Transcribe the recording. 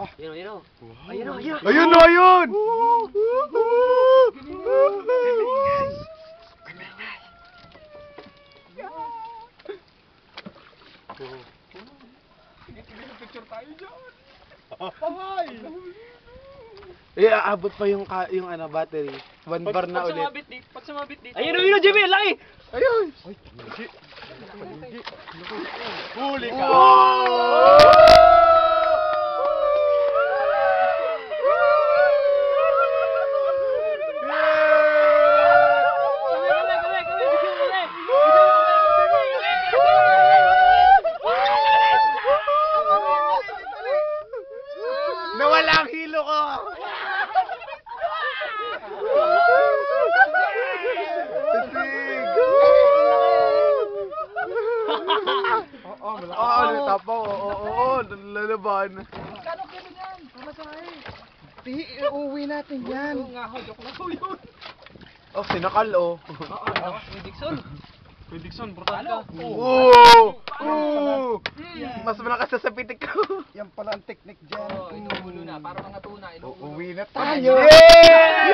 Ayun, ayun. Ayun, ayun. Ayun na, ayun! Eh, aabot pa yung, ka- yung ano, battery. One bar na ulit. dito, pag sumabit dito. Ayun, ayun, Jimmy, laki. Ayun! Huli ka! Kami, Nawala ang hilo ko! Asig! Oo, oh, tapaw. Oo, oo, oo, lalaban. Kano kilo yan? Pamasahe. Di, uuwi natin yan. Oo nga, joke lang yun. Oh, sinakal, oh. Uy, Dixon. Dixon, brutal ka. Oo! Oo! Mas malakas na sa pitik ko. Yan pala ang technique dyan. Oh, ito ulo na, para mga tuna. Uuwi na tayo. Yeah!